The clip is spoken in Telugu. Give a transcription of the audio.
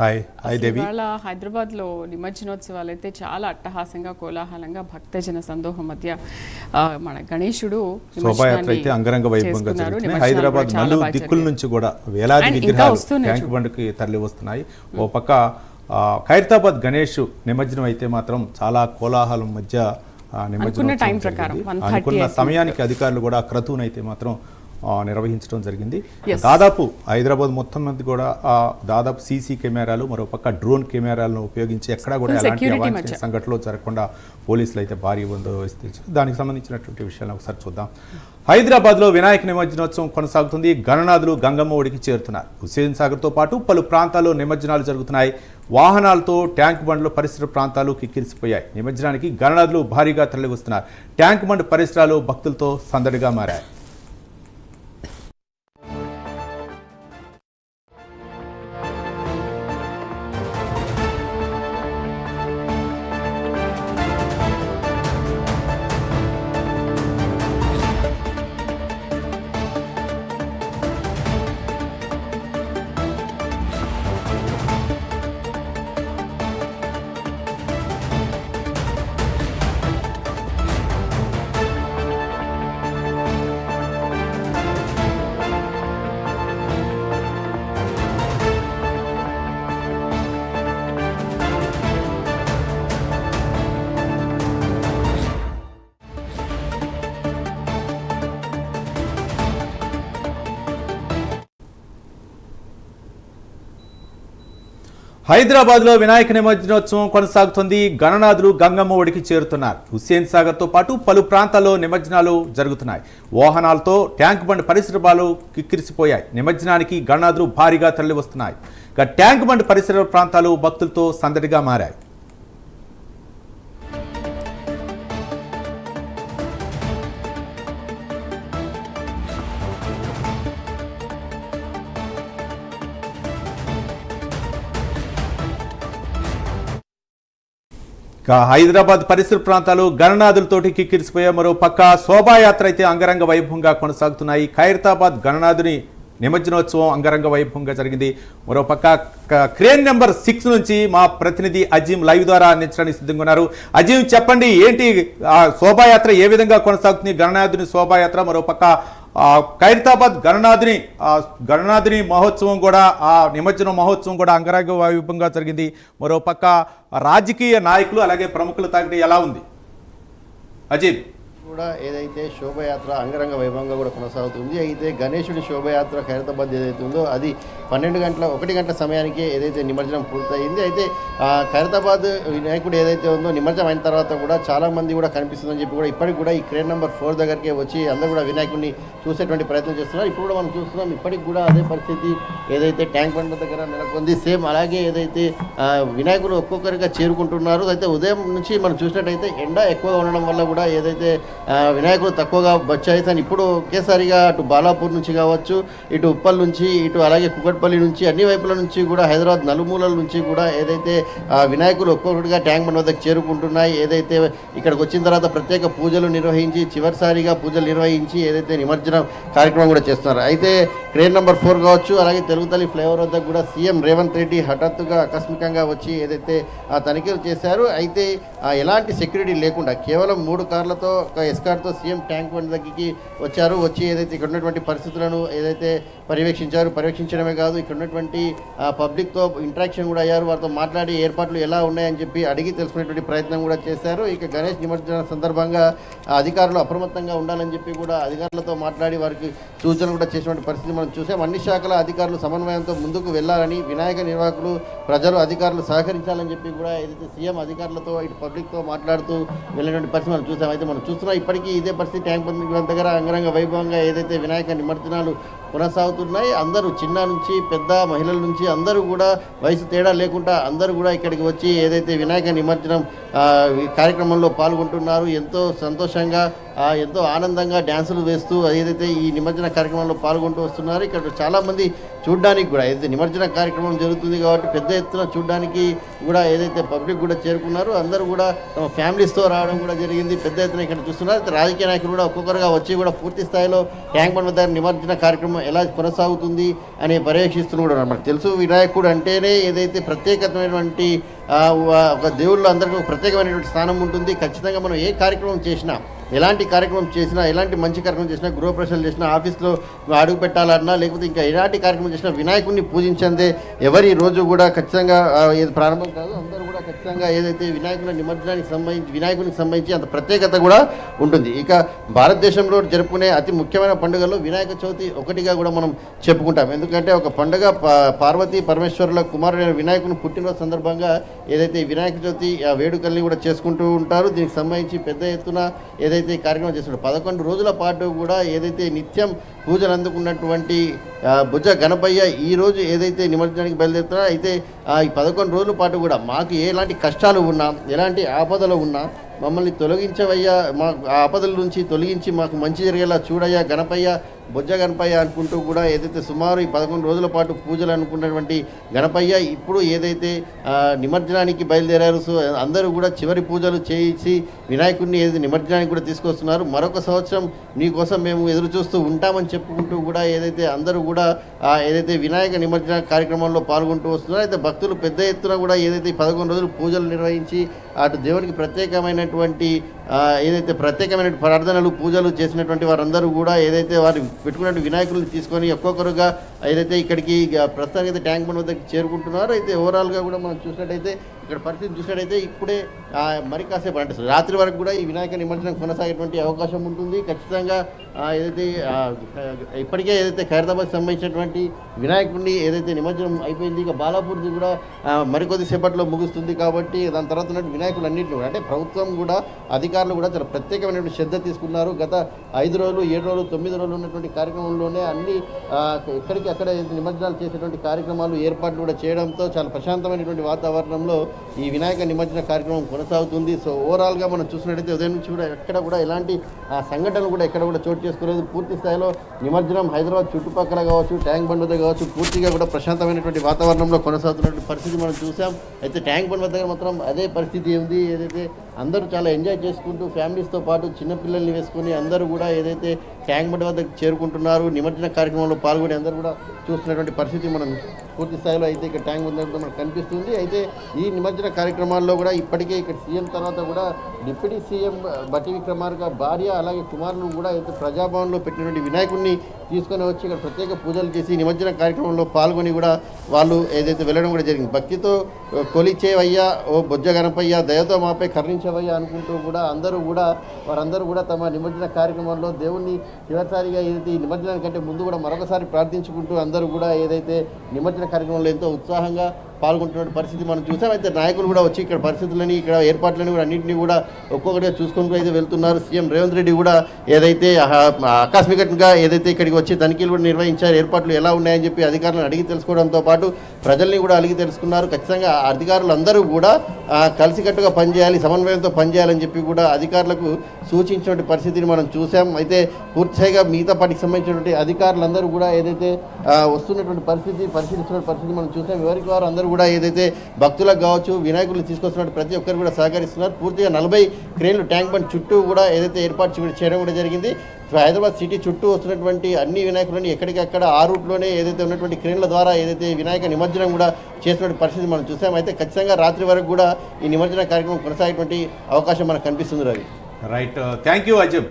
హాయ్ హాయ్ దేవి ఇవాళ హైదరాబాద్లో నిమజ్జనోత్సవాలు అయితే చాలా అట్టహాసంగా కోలాహలంగా భక్తజన సందోహం మధ్య మన గణేశుడు శోభాయాత్ర అయితే అంగరంగ వైభవంగా నిమజ్జనాలు హైదరాబాద్ కూడా చాలా నలు బాగా దిక్కుల. నుంచి కూడా వేలాది విగ్రహాలు ట్యాంక్ బండ్కి తరలి వస్తున్నాయి ఓ పక్క ఆ, ఖైరతాబాద్ గణేష్ నిమజ్జనం అయితే మాత్రం చాలా కోలాహలం మధ్య నిమజ్జనం అనుకున్న టైం జరిగింది. ప్రకారం, 1:30 అనుకున్న అవుతుంది. సమయానికి అధికారులు కూడా క్రతువునైతే మాత్రం నిర్వహించడం జరిగింది. దాదాపు హైదరాబాద్ మొత్తం మంది కూడా ఆ, దాదాపు సీసీ కెమెరాలు మరో పక్క డ్రోన్ కెమెరాలను ఉపయోగించి ఎక్కడా కూడా ఎలాంటి అవాంఛనీయ. సంఘటనలు జరగకుండా పోలీసులు అయితే భారీ బందోబస్తు. దానికి సంబంధించినటువంటి విషయాలను ఒకసారి చూద్దాం. హైదరాబాద్లో వినాయక నిమజ్జనోత్సవం కొనసాగుతుంది. గణనాథులు గంగమ్మ ఒడికి చేరుతున్నారు. హుస్సేన్ సాగర్తో పాటు పలు ప్రాంతాల్లో నిమజ్జనాలు జరుగుతున్నాయి. వాహనాలతో ట్యాంక్ బండ్లు పరిసర ప్రాంతాలు కిక్కిరిసిపోయాయి. నిమజ్జనానికి గణనాథులు భారీగా తరలివస్తున్నారు. ట్యాంక్ బండ్ పరిసరాలు భక్తులతో సందడిగా మారాయి. హైదరాబాద్లో వినాయక నిమజ్జనోత్సవం కొనసాగుతుంది. గణనాథులు గంగమ్మ ఒడికి చేరుతున్నారు. హుస్సేన్ సాగర్తో పాటు పలు ప్రాంతాల్లో నిమజ్జనాలు జరుగుతున్నాయి. వాహనాలతో ట్యాంక్ బండ్ పరిసరాలు కిక్కిరిసిపోయాయి. నిమజ్జనానికి గణనాథులు భారీగా తరలి వస్తున్నాయి ఇక ట్యాంక్ బండ్ పరిసర ప్రాంతాలు భక్తులతో సందడిగా మారాయి. ఇక హైదరాబాద్ పరిసర ప్రాంతాలు గణనాథులతోటి కిక్కిరిసిపోయే మరో పక్క శోభాయాత్ర అయితే అంగరంగ వైభవంగా కొనసాగుతున్నాయి. ఖైరతాబాద్ గణనాథుని నిమజ్జనోత్సవం అంగరంగ వైభవంగా జరిగింది. మరో పక్క క- క్రేన్ నెంబర్ సిక్స్ నుంచి మా ప్రతినిధి అజీం లైవ్ ద్వారా అందించడానికి సిద్ధంగా ఉన్నారు. అజీం చెప్పండి ఏంటి ఆ శోభాయాత్ర ఏ విధంగా కొనసాగుతుంది? గణనాథుని శోభాయాత్ర మరో పక్క ఖైరతాబాద్ గణనాథిని ఆ, మహోత్సవం కూడా ఆ నిమజ్జన మహోత్సవం కూడా అంగరంగ వైభవంగా జరిగింది. మరో పక్క రాజకీయ నాయకులు అలాగే ప్రముఖుల తాకిడి ఎలా ఉంది? అజీబ్ కూడా ఏదైతే శోభయాత్ర అంగరంగ వైభవంగా కూడా కొనసాగుతుంది అయితే గణేశుడి శోభయాత్ర ఖైరతాబాద్ ఏదైతే ఉందో అది పన్నెండు గంటల ఒకటి గంటల సమయానికి ఏదైతే నిమజ్జనం పూర్తయింది అయితే ఖైరతాబాద్ వినాయకుడు ఏదైతే ఉందో నిమజ్జనం అయిన తర్వాత కూడా చాలా మంది కూడా కనిపిస్తుందని చెప్పి కూడా ఇప్పటికి కూడా ఈ క్రేన్ నెంబర్ ఫోర్ దగ్గరికి వచ్చి అందరూ కూడా వినాయకుడిని చూసేటువంటి ప్రయత్నం చేస్తున్నారు. ఇప్పుడు కూడా మనం చూస్తున్నాం ఇప్పటికి కూడా అదే పరిస్థితి ఏదైతే ట్యాంక్ బండ్ దగ్గర నెలకొంది సేమ్ అలాగే ఏదైతే వినాయకుడు ఒక్కొక్కరిగా చేరుకుంటున్నారు. అయితే ఉదయం నుంచి మనం చూసినట్టయితే ఎండ ఎక్కువగా ఉండడం వల్ల కూడా ఏదైతే వినాయకుడు తక్కువగా వచ్చాయి కానీ ఇప్పుడు ఒకేసారిగా అటు బాలాపూర్ నుంచి కావచ్చు ఇటు ఉప్పల్ నుంచి ఇటు అలాగే కుకట్పల్లి నుంచి అన్ని వైపుల నుంచి కూడా హైదరాబాద్ నలుమూలల నుంచి కూడా ఏదైతే వినాయకులు ఒక్కొక్కటిగా ట్యాంక్ బండ్ వద్దకు చేరుకుంటున్నాయి ఏదైతే ఇక్కడికి వచ్చిన తర్వాత ప్రత్యేక పూజలు నిర్వహించి చివరిసారిగా పూజలు నిర్వహించి ఏదైతే నిమజ్జనం కార్యక్రమం కూడా చేస్తున్నారు. అయితే క్రేన్ నెంబర్ ఫోర్ కావచ్చు అలాగే తెలుగు తల్లి ఫ్లైఓవర్ వద్ద కూడా సీఎం రేవంత్ రెడ్డి హఠాత్తుగా ఆకస్మికంగా వచ్చి ఏదైతే ఆ తనిఖీలు చేశారు అయితే ఎలాంటి సెక్యూరిటీ లేకుండా కేవలం మూడు కార్లతో ఒక ఎస్కార్తో సీఎం ట్యాంక్ బండ్ దగ్గరికి వచ్చారు వచ్చి ఏదైతే ఇక్కడ ఉన్నటువంటి పరిస్థితులను ఏదైతే పర్యవేక్షించారు పర్యవేక్షించడమే కాదు ఇక్కడ ఉన్నటువంటి పబ్లిక్తో ఇంటరాక్షన్ కూడా అయ్యారు వారితో మాట్లాడి ఏర్పాట్లు ఎలా ఉన్నాయని చెప్పి అడిగి తెలుసుకునేటువంటి ప్రయత్నం కూడా చేశారు. ఇక గణేష్ నిమజ్జన సందర్భంగా అధికారులు అప్రమత్తంగా ఉండాలని చెప్పి కూడా అధికారులతో మాట్లాడి వారికి సూచనలు కూడా చేసినటువంటి పరిస్థితి మనం చూసాం. అన్ని శాఖల అధికారులు సమన్వయంతో ముందుకు వెళ్ళాలని వినాయక నిర్వాహకులు ప్రజలు అధికారులు సహకరించాలని చెప్పి కూడా ఏదైతే సీఎం అధికారులతో ఇటు పబ్లిక్తో మాట్లాడుతూ వెళ్ళినటువంటి పరిస్థితి మనం చూసాం. అయితే మనం చూస్తున్నాం ఇప్పటికీ ఇదే పరిస్థితి ట్యాంక్ బంద్ దగ్గర అంగరంగ వైభవంగా ఏదైతే వినాయక నిమజ్జనాలు కొనసాగుతున్నాయి అందరూ చిన్న నుంచి పెద్ద మహిళల నుంచి అందరూ కూడా వయసు తేడా లేకుండా అందరూ కూడా ఇక్కడికి వచ్చి ఏదైతే వినాయక నిమజ్జనం కార్యక్రమంలో పాల్గొంటున్నారు. ఎంతో సంతోషంగా ఎంతో ఆనందంగా డ్యాన్సులు వేస్తూ ఏదైతే ఈ నిమజ్జన కార్యక్రమంలో పాల్గొంటూ వస్తున్నారు ఇక్కడ చాలామంది చూడ్డానికి కూడా ఏదైతే నిమజ్జన కార్యక్రమం జరుగుతుంది కాబట్టి పెద్ద ఎత్తున చూడ్డానికి కూడా ఏదైతే పబ్లిక్ కూడా చేరుకున్నారో అందరూ కూడా తమ ఫ్యామిలీస్తో రావడం కూడా జరిగింది. పెద్ద ఎత్తున ఇక్కడ చూస్తున్నారు. రాజకీయ నాయకులు కూడా ఒక్కొక్కరుగా వచ్చి కూడా పూర్తి స్థాయిలో ట్యాంక్ బండ్ వద్ద నిమజ్జన కార్యక్రమం ఎలా కొనసాగుతుంది అని పర్యవేక్షిస్తున్న కూడా మనకు తెలుసు వినాయకుడు అంటేనే ఏదైతే ప్రత్యేకమైనటువంటి ఒక దేవుళ్ళు అందరికీ ఒక ప్రత్యేకమైనటువంటి స్థానం ఉంటుంది. ఖచ్చితంగా మనం ఏ కార్యక్రమం చేసినా ఎలాంటి కార్యక్రమం చేసినా ఎలాంటి మంచి కార్యక్రమం చేసినా గృహప్రవేశాలు చేసినా ఆఫీస్లో అడుగు పెట్టాలన్నా లేకపోతే ఇంకా ఎలాంటి కార్యక్రమం చేసిన వినాయకుడిని పూజించందే ఎవరి రోజు కూడా ఖచ్చితంగా ఏది ప్రారంభం కాదు అందరూ కూడా ఖచ్చితంగా ఏదైతే వినాయకుల నిమజ్జనానికి సంబంధించి వినాయకునికి సంబంధించి అంత ప్రత్యేకత కూడా ఉంటుంది. ఇక భారతదేశంలో జరుపుకునే అతి ముఖ్యమైన పండుగలో వినాయక చవితి ఒకటిగా కూడా మనం చెప్పుకుంటాం. ఎందుకంటే ఒక పండుగ పార్వతి పార్వతీ పరమేశ్వరుల కుమారుడైన వినాయకుని పుట్టినరోజు సందర్భంగా ఏదైతే వినాయక చవితి ఆ వేడుకల్ని కూడా చేసుకుంటూ ఉంటారు. దీనికి సంబంధించి పెద్ద ఎత్తున ఏదైతే కార్యక్రమం చేస్తుంటారు పదకొండు రోజుల పాటు కూడా ఏదైతే నిత్యం పూజలు అందుకున్నటువంటి భుజ గణపయ్య ఈ రోజు ఏదైతే నిమజ్జనానికి బయలుదేరుతారో అయితే ఈ పదకొండు రోజుల పాటు కూడా మాకు ఎలాంటి కష్టాలు ఉన్నా ఎలాంటి ఆపదలు ఉన్నా మమ్మల్ని తొలగించవయ్యా మా ఆపదల నుంచి తొలగించి మాకు మంచి జరిగేలా చూడయ్యా గణపయ్య బొజ్జ గణపయ్య అనుకుంటూ కూడా ఏదైతే సుమారు ఈ పదకొండు రోజుల పాటు పూజలు అనుకున్నటువంటి గణపయ్య ఇప్పుడు ఏదైతే నిమజ్జనానికి బయలుదేరారు సో అందరూ కూడా చివరి పూజలు చేయించి వినాయకుడిని ఏదైతే నిమజ్జనానికి కూడా తీసుకొస్తున్నారు. మరొక సంవత్సరం నీకోసం మేము ఎదురు చూస్తూ ఉంటామని చెప్పుకుంటూ కూడా ఏదైతే అందరూ కూడా ఏదైతే వినాయక నిమజ్జన కార్యక్రమంలో పాల్గొంటూ వస్తున్నారో. అయితే భక్తులు పెద్ద ఎత్తున కూడా ఏదైతే ఈ పదకొండు రోజులు పూజలు నిర్వహించి అటు దేవునికి ప్రత్యేకమైనటువంటి ఏదైతే ప్రత్యేకమైన ప్రార్థనలు పూజలు చేసినటువంటి వారందరూ కూడా ఏదైతే వారు పెట్టుకున్నటువంటి వినాయకులను తీసుకొని ఒక్కొక్కరుగా ఏదైతే ఇక్కడికి ప్రస్తుతానికి అయితే ట్యాంక్ బండ్ వద్దకు చేరుకుంటున్నారో అయితే ఓవరాల్గా కూడా మనం చూసినట్టయితే ఇక్కడ పరిస్థితి చూసినట్టయితే ఇప్పుడే మరి కాసేపు అంటే రాత్రి వరకు కూడా ఈ వినాయక నిమజ్జనం కొనసాగేటువంటి అవకాశం ఉంటుంది. ఖచ్చితంగా ఏదైతే ఇప్పటికే ఏదైతే ఖైరతాబాద్ సంబంధించినటువంటి వినాయకుడిని ఏదైతే నిమజ్జనం అయిపోయింది ఇక బాలాపూర్ది కూడా మరికొద్ది సేపట్లో ముగుస్తుంది కాబట్టి దాని తర్వాత ఉన్నటువంటి వినాయకులు అన్నింటిని కూడా అంటే ప్రభుత్వం కూడా అధికారులు కూడా చాలా ప్రత్యేకమైనటువంటి శ్రద్ధ తీసుకున్నారు. గత ఐదు రోజులు ఏడు రోజులు తొమ్మిది రోజులు ఉన్నటువంటి కార్యక్రమంలోనే అన్ని ఎక్కడికి అక్కడ నిమజ్జనాలు చేసేటువంటి కార్యక్రమాలు ఏర్పాట్లు కూడా చేయడంతో చాలా ప్రశాంతమైనటువంటి వాతావరణంలో ఈ వినాయక నిమజ్జన కార్యక్రమం కొనసాగుతుంది. సో ఓవరాల్గా మనం చూసినట్టయితే ఉదయం నుంచి కూడా ఎక్కడ కూడా ఎలాంటి ఆ, సంఘటనలు కూడా ఎక్కడ కూడా చోటు చేసుకోలేదు. పూర్తి స్థాయిలో నిమజ్జనం హైదరాబాద్ చుట్టుపక్కల కావచ్చు ట్యాంక్ బండ్ వద్ద కావచ్చు పూర్తిగా కూడా ప్రశాంతమైనటువంటి వాతావరణంలో కొనసాగుతున్నటువంటి పరిస్థితి మనం చూసాం. అయితే ట్యాంక్ బండ్ వద్ద మాత్రం అదే పరిస్థితి ఉంది. ఏదైతే అందరూ చాలా ఎంజాయ్ చేసుకుంటూ ఫ్యామిలీస్తో పాటు చిన్నపిల్లల్ని వేసుకొని అందరూ కూడా ఏదైతే ట్యాంక్ బండ్ వద్దకు చేరుకుంటున్నారు నిమజ్జన కార్యక్రమంలో పాల్గొని అందరూ కూడా చూస్తున్నటువంటి పరిస్థితి మనం పూర్తి స్థాయిలో అయితే ఇక్కడ ట్యాంక్ బండ్ మనకు కనిపిస్తుంది. అయితే ఈ నిమజ్జన కార్యక్రమాల్లో కూడా ఇప్పటికే ఇక్కడ సీఎం తర్వాత కూడా డిప్యూటీ సీఎం బట్టి విక్రమార్క భార్య అలాగే కుమారులు కూడా అయితే ప్రజాభవన్లో పెట్టినటువంటి వినాయకుడిని తీసుకొని వచ్చి ఇక్కడ ప్రత్యేక పూజలు చేసి నిమజ్జన కార్యక్రమంలో పాల్గొని కూడా వాళ్ళు ఏదైతే వెళ్ళడం కూడా జరిగింది. భక్తితో కొలిచేవయ్యా ఓ బొజ్జ గణపయ్య దయతో మాపై కరుణించవయ్యా అనుకుంటూ కూడా అందరూ కూడా వారందరూ కూడా తమ నిమజ్జన కార్యక్రమంలో దేవుణ్ణి చివరిసారిగా ఏదైతే ఈ నిమజ్జనం కంటే ముందు కూడా మరొకసారి ప్రార్థించుకుంటూ అందరూ కూడా ఏదైతే నిమజ్జన కార్యక్రమంలో ఎంతో ఉత్సాహంగా పాల్గొంటున్న పరిస్థితి మనం చూసాం. అయితే నాయకులు కూడా వచ్చి ఇక్కడ పరిస్థితులని ఇక్కడ ఏర్పాట్లని కూడా అన్నింటినీ కూడా ఒక్కొక్కటిగా చూసుకుంటూ అయితే వెళ్తున్నారు. సీఎం రేవంత్ రెడ్డి కూడా ఏదైతే ఆకస్మికంగా ఏదైతే ఇక్కడికి వచ్చి తనిఖీలు కూడా నిర్వహించారు ఏర్పాట్లు ఎలా ఉన్నాయని చెప్పి అధికారులను అడిగి తెలుసుకోవడంతో పాటు ప్రజల్ని కూడా అడిగి తెలుసుకున్నారు. ఖచ్చితంగా అధికారులు అందరూ కూడా కలిసికట్టుగా పనిచేయాలి సమన్వయంతో పనిచేయాలని చెప్పి కూడా అధికారులకు సూచించినటువంటి పరిస్థితిని మనం చూసాం. అయితే పూర్తిగా మిగతా పార్టీకి సంబంధించినటువంటి అధికారులందరూ కూడా ఏదైతే వస్తున్నటువంటి పరిస్థితి పరిశీలిస్తున్న పరిస్థితి మనం చూసాం. ఎవరికి వారు అందరూ కూడా ఏదైతే భక్తులకు కావచ్చు వినాయకులు తీసుకొస్తున్నట్టు ప్రతి ఒక్కరు కూడా సహకరిస్తున్నారు. పూర్తిగా నలభై క్రేన్లు ట్యాంక్ బండ్ చుట్టూ కూడా ఏదైతే ఏర్పాటు చేయడం కూడా జరిగింది. హైదరాబాద్ సిటీ చుట్టూ వస్తున్నటువంటి అన్ని వినాయకులని ఎక్కడికక్కడ ఆ రూట్లోనే ఏదైతే ఉన్నటువంటి క్రేన్ల ద్వారా ఏదైతే వినాయక నిమజ్జనం కూడా చేసినటువంటి పరిస్థితి మనం చూసాం. అయితే ఖచ్చితంగా రాత్రి వరకు కూడా ఈ నిమజ్జన కార్యక్రమం కొనసాగేటువంటి అవకాశం మనకు కనిపిస్తుంది Ravi. Right thank you Azam